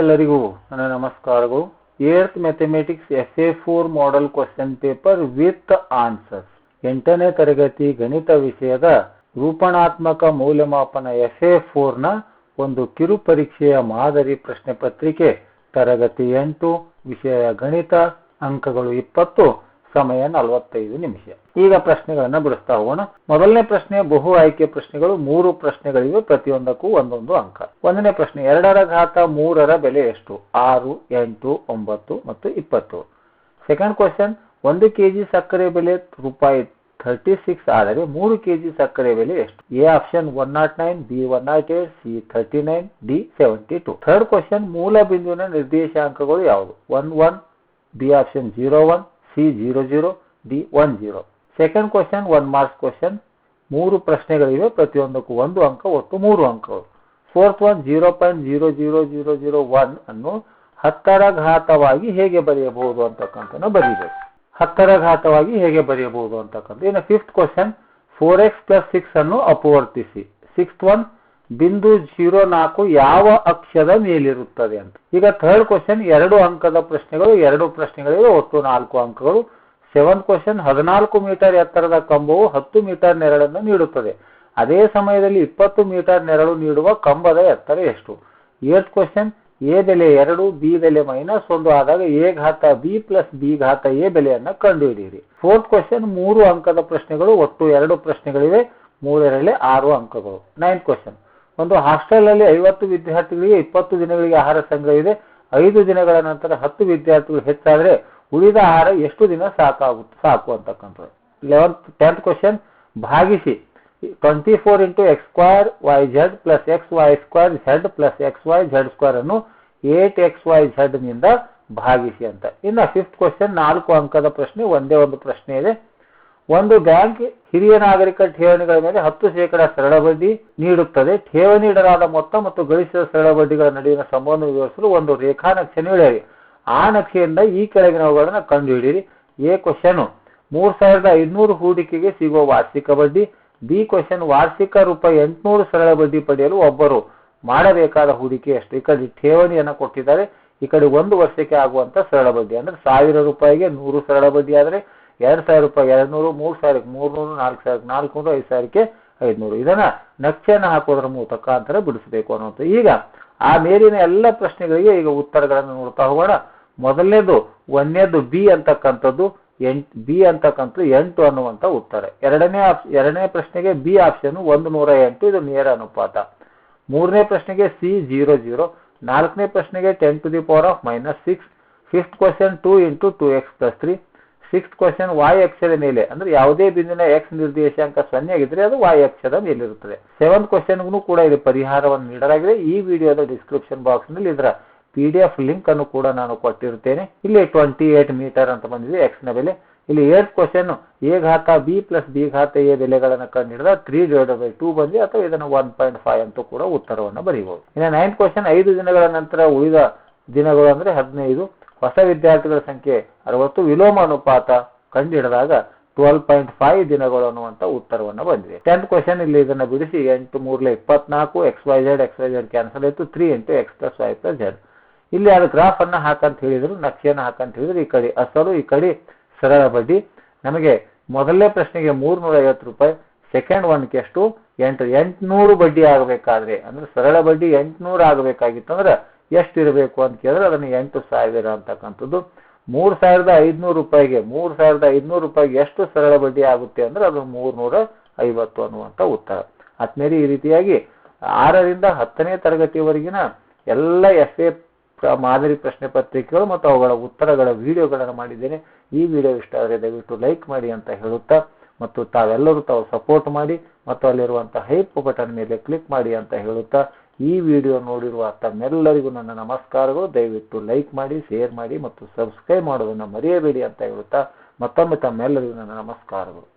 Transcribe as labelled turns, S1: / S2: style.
S1: ಎಲ್ಲರಿಗೂ ನನ್ನ ನಮಸ್ಕಾರಗಳು. Eighth mathematics F A four model question paper with answers ಎಂಟನೇ ತರಗತಿ ಗಣಿತ ವಿಷಯದ ರೂಪಣಾತ್ಮಕ ಮೌಲ್ಯಮಾಪನ ಎಫ್ ಎ ಫೋರ್ನ ಒಂದು ಕಿರು ಪರೀಕ್ಷೆಯ ಮಾದರಿ ಪ್ರಶ್ನೆ ಪತ್ರಿಕೆ ತರಗತಿ ಎಂಟು, ವಿಷಯ ಗಣಿತ, ಅಂಕಗಳು ಇಪ್ಪತ್ತು. ಸಮಯ ನಲವತ್ತೈದು ನಿಮಿಷ. ಈಗ ಪ್ರಶ್ನೆಗಳನ್ನ ಬಿಡಿಸ್ತಾ ಹೋಗೋಣ. ಮೊದಲನೇ ಪ್ರಶ್ನೆ, ಬಹು ಆಯ್ಕೆ ಪ್ರಶ್ನೆಗಳು, ಮೂರು ಪ್ರಶ್ನೆಗಳಿವೆ, ಪ್ರತಿಯೊಂದಕ್ಕೂ ಒಂದೊಂದು ಅಂಕ. ಒಂದನೇ ಪ್ರಶ್ನೆ, ಎರಡರ ಘಾತ ಮೂರರ ಬೆಲೆ ಎಷ್ಟು? ಆರು, ಎಂಟು, ಒಂಬತ್ತು ಮತ್ತು ಇಪ್ಪತ್ತು. ಸೆಕೆಂಡ್ ಕ್ವಶನ್ ಒಂದು ಕೆಜಿ ಸಕ್ಕರೆ ಬೆಲೆ ರೂಪಾಯಿ ಥರ್ಟಿ ಸಿಕ್ಸ್ ಆದರೆ ಮೂರು ಕೆಜಿ ಸಕ್ಕರೆ ಬೆಲೆ ಎಷ್ಟು? A option one nought nine B one nought eight C thirty nine D seventy two third question ಮೂಲ ಬಿಂದುವಿನ ನಿರ್ದೇಶಾಂಕಗಳು ಯಾವುದು? One one B option zero one C zero zero D one zero second question one marks question ಮೂರು ಪ್ರಶ್ನೆಗಳಿವೆ, ಪ್ರತಿಯೊಂದಕ್ಕೂ ಒಂದು ಅಂಕ, ಒಟ್ಟು ಮೂರು ಅಂಕಗಳು. Fourth one zero point zero zero zero zero one ಅನ್ನು ಹತ್ತರ ಘಾತವಾಗಿ ಹೇಗೆ ಬರೆಯಬಹುದು ಅಂತಕ್ಕಂಥ ಬರೀಬೇಕು. ಹತ್ತರ ಘಾತವಾಗಿ ಹೇಗೆ ಬರೆಯಬಹುದು ಅಂತಕ್ಕಂಥ ಇನ್ನು fifth question four X plus six ಅನ್ನು ಅಪವರ್ತಿಸಿ. ಸಿಕ್ಸ್ತ್ ಒನ್ ಬಿಂದು ಜೀರೋ ನಾಲ್ಕು ಯಾವ ಅಕ್ಷದ ಮೇಲಿರುತ್ತದೆ ಅಂತ. ಈಗ ಥರ್ಡ್ ಕ್ವಶನ್ ಎರಡು ಅಂಕದ ಪ್ರಶ್ನೆಗಳು, ಎರಡು ಪ್ರಶ್ನೆಗಳಿವೆ ಒಟ್ಟು ನಾಲ್ಕು ಅಂಕಗಳು. ಸೆವೆಂತ್ ಕ್ವಶನ್ ಹದಿನಾಲ್ಕು ಮೀಟರ್ ಎತ್ತರದ ಕಂಬವು ಹತ್ತು ಮೀಟರ್ ನೆರಳನ್ನು ನೀಡುತ್ತದೆ. ಅದೇ ಸಮಯದಲ್ಲಿ ಇಪ್ಪತ್ತು ಮೀಟರ್ ನೆರಳು ನೀಡುವ ಕಂಬದ ಎತ್ತರ ಎಷ್ಟು? ಏತ್ ಕ್ವಶನ್ ಎ ಬೆಲೆ ಎರಡು, ಬಿ ಬೆಲೆ ಮೈನಸ್ ಒಂದು ಆದಾಗ ಎ ಘಾತ ಬಿ ಪ್ಲಸ್ ಬಿ ಘಾತ ಎ ಬೆಲೆಯನ್ನು ಕಂಡುಹಿಡಿಯಿರಿ. ಫೋರ್ತ್ ಕ್ವಶನ್ ಮೂರು ಅಂಕದ ಪ್ರಶ್ನೆಗಳು, ಒಟ್ಟು ಎರಡು ಪ್ರಶ್ನೆಗಳಿವೆ. ಮೂರರಲ್ಲಿ ಆರು ಅಂಕಗಳು. ನೈನ್ತ್ ಕ್ವಶನ್ ಒಂದು ಹಾಸ್ಟೆಲ್ ಅಲ್ಲಿ ಐವತ್ತು ವಿದ್ಯಾರ್ಥಿಗಳಿಗೆ ಇಪ್ಪತ್ತು ದಿನಗಳಿಗೆ ಆಹಾರ ಸಂಗ್ರಹ ಇದೆ ಐದು ದಿನಗಳ ನಂತರ ಹತ್ತು ವಿದ್ಯಾರ್ಥಿಗಳು ಹೆಚ್ಚಾದ್ರೆ ಉಳಿದ ಆಹಾರ ಎಷ್ಟು ದಿನ ಸಾಕಾಗುತ್ತೆ ಸಾಕು ಅಂತಕ್ಕಂಥದ್ದು. ಲೆವೆಂತ್ ಟೆಂತ್ ಕ್ವಶನ್ ಭಾಗಿಸಿ. Twenty four into X square Y Z plus X Y square Z plus X Y Z square ಅನ್ನು ಏಟ್ ಎಕ್ಸ್ ವೈ ಝೆಡ್ನಿಂದ ಭಾಗಿಸಿ ಅಂತ. ಇನ್ನು ಫಿಫ್ತ್ ಕ್ವಶನ್ ನಾಲ್ಕು ಅಂಕದ ಪ್ರಶ್ನೆ, ಒಂದೇ ಒಂದು ಪ್ರಶ್ನೆ ಇದೆ. ಒಂದು ಬ್ಯಾಂಕ್ ಹಿರಿಯ ನಾಗರಿಕ ಠೇವಣಿಗಳ ಮೇಲೆ ಹತ್ತು ಶೇಕಡ ಸರಳ ಬಡ್ಡಿ ನೀಡುತ್ತದೆ. ಠೇವಣಿ ಇಡಲಾದ ಮೊತ್ತ ಮತ್ತು ಗಳಿಸಿದ ಸರಳ ಬಡ್ಡಿಗಳ ನಡುವಿನ ಸಂಬಂಧ ವಿವರಿಸಲು ಒಂದು ರೇಖಾ ನಕ್ಷೆ ನೀಡಿರಿ ಆ ನಕ್ಷೆಯಿಂದ ಈ ಕೆಳಗಿನವುಗಳನ್ನು ಕಂಡುಹಿಡಿಯಿರಿ. ಎ ಕ್ವಶನ್, ಮೂರ್ ಸಾವಿರದ ಐನೂರು ಹೂಡಿಕೆಗೆ ಸಿಗುವ ವಾರ್ಷಿಕ ಬಡ್ಡಿ. ಬಿ ಕ್ವಶನ್, ವಾರ್ಷಿಕ ರೂಪಾಯಿ ಎಂಟುನೂರು ಸರಳ ಬಡ್ಡಿ ಪಡೆಯಲು ಒಬ್ಬರು ಮಾಡಬೇಕಾದ ಹೂಡಿಕೆ ಎಷ್ಟು? ಈ ಕಡೆ ಠೇವಣಿಯನ್ನು ಕೊಟ್ಟಿದ್ದಾರೆ. ಈ ಕಡೆ ಒಂದು ವರ್ಷಕ್ಕೆ ಆಗುವಂತ ಸರಳ ಬಡ್ಡಿ ಅಂದ್ರೆ ಸಾವಿರ ರೂಪಾಯಿಗೆ ನೂರು ಸರಳ ಬಡ್ಡಿ ಆದರೆ ಎರಡ್ ಸಾವಿರ ರೂಪಾಯಿ, ಎರಡು ನೂರು, ಮೂರು ಸಾವಿರಕ್ಕೆ ಮೂರ್ನೂರು ನಾಲ್ಕು ಸಾವಿರಕ್ಕೆ ನಾಲ್ಕು ನೂರು, ಐದು ಸಾವಿರಕ್ಕೆ ಐದುನೂರು ಇದನ್ನು ನಕ್ಷೆಯನ್ನು ಹಾಕೋದ್ರ ಮುಖಾಂತರ ಬಿಡಿಸಬೇಕು ಅನ್ನೋದು ಈಗ ಆ ಮೇಲಿನ ಎಲ್ಲ ಪ್ರಶ್ನೆಗಳಿಗೆ ಈಗ ಉತ್ತರಗಳನ್ನು ನೋಡ್ತಾ ಹೋಗೋಣ. ಮೊದಲನೇದು, ಒಂದನೇದು ಬಿ ಅಂತಕ್ಕಂಥದ್ದು ಎಂಟ್ ಬಿ ಅಂತಕ್ಕಂಥದ್ದು ಎಂಟು ಅನ್ನುವಂಥ ಉತ್ತರ. ಎರಡನೇ ಆಪ್, ಎರಡನೇ ಪ್ರಶ್ನೆಗೆ ಬಿ ಆಪ್ಷನ್ ಒಂದು ನೂರ ಎಂಟು, ಇದು ನೇರ ಅನುಪಾತ. ಮೂರನೇ ಪ್ರಶ್ನೆಗೆ ಸಿ ಜೀರೋ ಜೀರೋ, ನಾಲ್ಕನೇ ಪ್ರಶ್ನೆಗೆ ten to the power of minus six fifth question two into two X plus three sixth question Y ಅಕ್ಷದ ಮೇಲೆ. ಅಂದ್ರೆ ಯಾವುದೇ ಬಿಂದಿನ ಎಕ್ಸ್ ನಿರ್ದೇಶಾಂಕ ಸೊನ್ನೆ ಆಗಿದ್ರೆ ಅದು ವಾಯ್ ಅಕ್ಷದ ಮೇಲಿರುತ್ತದೆ. ಸೆವೆಂತ್ ಕ್ವಶನ್ಗೂ ಕೂಡ ಇಲ್ಲಿ ಪರಿಹಾರವನ್ನು ನೀಡಲಾಗಿದೆ. ಈ ವಿಡಿಯೋದ ಡಿಸ್ಕ್ರಿಪ್ಷನ್ ಬಾಕ್ಸ್ನಲ್ಲಿ ಇದರ ಪಿ ಡಿ ಎಫ್ ಲಿಂಕ್ ಅನ್ನು ಕೂಡ ನಾನು ಕೊಟ್ಟಿರುತ್ತೇನೆ. ಇಲ್ಲಿ ಟ್ವೆಂಟಿ ಏಟ್ ಮೀಟರ್ ಅಂತ ಬಂದಿದೆ ಎಕ್ಸ್ನ ಬೆಲೆ. ಇಲ್ಲಿ ಏಟ್ ಕ್ವಶನ್ ಎ ಘಾತ ಬಿ ಪ್ಲಸ್ ಬಿ ಘಾತ ಎ ಬೆಲೆಗಳನ್ನು ಕಂಡುಹಿಡಿದ ತ್ರೀ ಡಿವೈಡ್ ಬೈ ಟೂ ಬಂದಿ ಅಥವಾ ಇದನ್ನು ಒನ್ ಪಾಯಿಂಟ್ ಫೈವ್ ಅಂತೂ ಕೂಡ ಉತ್ತರವನ್ನು ಬರೀಬಹುದು. ಇನ್ನು ನೈನ್ ಕ್ವಶನ್ ಐದು ದಿನಗಳ ನಂತರ ಉಳಿದ ದಿನಗಳು ಅಂದ್ರೆ ಹದಿನೈದು. ಹೊಸ ವಿದ್ಯಾರ್ಥಿಗಳ ಸಂಖ್ಯೆ ಅರವತ್ತು, ವಿಲೋಮ ಅನುಪಾತ ಕಂಡುಹಿಡಿದಾಗ ಟ್ವೆಲ್ ಪಾಯಿಂಟ್ ಫೈವ್ ದಿನಗಳು ಅನ್ನುವಂತ ಉತ್ತರವನ್ನು ಬಂದಿದೆ. ಟೆಂತ್ ಕ್ವಶನ್ ಇಲ್ಲಿ ಇದನ್ನ ಬಿಡಿಸಿ ಎಂಟು ಮೂರ್ಲೆ ಇಪ್ಪತ್ನಾಲ್ಕು X Y Z X Y Z cancel ಆಯ್ತು. Three into X plus Y plus Z ಇಲ್ಲಿ ಅದು ಗ್ರಾಫ್ ಅನ್ನ ಹಾಕಂತ ಹೇಳಿದ್ರು, ನಕ್ಷೆಯನ್ನು ಹಾಕಂತ ಹೇಳಿದ್ರು. ಈ ಕಡೆ ಅಸಲು, ಈ ಕಡೆ ಸರಳ ಬಡ್ಡಿ. ನಮಗೆ ಮೊದಲನೇ ಪ್ರಶ್ನೆಗೆ ಮೂರ್ನೂರ ಐವತ್ತು ರೂಪಾಯಿ ಸೆಕೆಂಡ್ ಒನ್ಗೆ ಎಷ್ಟು? ಎಂಟು, ಎಂಟುನೂರು ಬಡ್ಡಿ ಆಗಬೇಕಾದ್ರೆ, ಅಂದ್ರೆ ಸರಳ ಬಡ್ಡಿ ಎಂಟುನೂರು ಆಗಬೇಕಾಗಿತ್ತು ಅಂದ್ರೆ ಎಷ್ಟು ಇರಬೇಕು ಅಂತ ಕೇಳಿದ್ರೆ ಅದನ್ನು ಎಂಟು ಸಾವಿರ ಅಂತಕ್ಕಂಥದ್ದು. ಮೂರು ಸಾವಿರದ ಐದುನೂರು ರೂಪಾಯಿಗೆ, ಮೂರು ಸಾವಿರದ ಐದುನೂರು ರೂಪಾಯಿಗೆ ಎಷ್ಟು ಸರಳ ಬಡ್ಡಿ ಆಗುತ್ತೆ ಅಂದ್ರೆ ಅದು ಮೂರುನೂರ ಐವತ್ತು ಅನ್ನುವಂಥ ಉತ್ತರ. ಆತ್ಮೇಲೆ ಈ ರೀತಿಯಾಗಿ ಆರರಿಂದ ಹತ್ತನೇ ತರಗತಿಯವರೆಗಿನ ಎಲ್ಲ ಎಫ್ ಎ ಮಾದರಿ ಪ್ರಶ್ನೆ ಪತ್ರಿಕೆಗಳು ಮತ್ತು ಅವುಗಳ ಉತ್ತರಗಳ ವಿಡಿಯೋಗಳನ್ನು ಮಾಡಿದ್ದೇನೆ. ಈ ವಿಡಿಯೋ ಇಷ್ಟ ಆದರೆ ದಯವಿಟ್ಟು ಲೈಕ್ ಮಾಡಿ ಅಂತ ಹೇಳುತ್ತಾ ಮತ್ತು ತಾವೆಲ್ಲರೂ ತಾವು ಸಪೋರ್ಟ್ ಮಾಡಿ ಮತ್ತು ಅಲ್ಲಿರುವಂಥ ಹೈಪ್ ಬಟನ್ ಮೇಲೆ ಕ್ಲಿಕ್ ಮಾಡಿ ಅಂತ ಹೇಳುತ್ತಾ ಈ ವಿಡಿಯೋ ನೋಡಿರುವ ತಮ್ಮೆಲ್ಲರಿಗೂ ನನ್ನ ನಮಸ್ಕಾರಗಳು. ದಯವಿಟ್ಟು ಲೈಕ್ ಮಾಡಿ, ಶೇರ್ ಮಾಡಿ ಮತ್ತು ಸಬ್ಸ್ಕ್ರೈಬ್ ಮಾಡೋದನ್ನು ಮರೆಯಬೇಡಿ ಅಂತ ಹೇಳುತ್ತಾ ಮತ್ತೊಮ್ಮೆ ತಮ್ಮೆಲ್ಲರಿಗೂ ನನ್ನ ನಮಸ್ಕಾರಗಳು.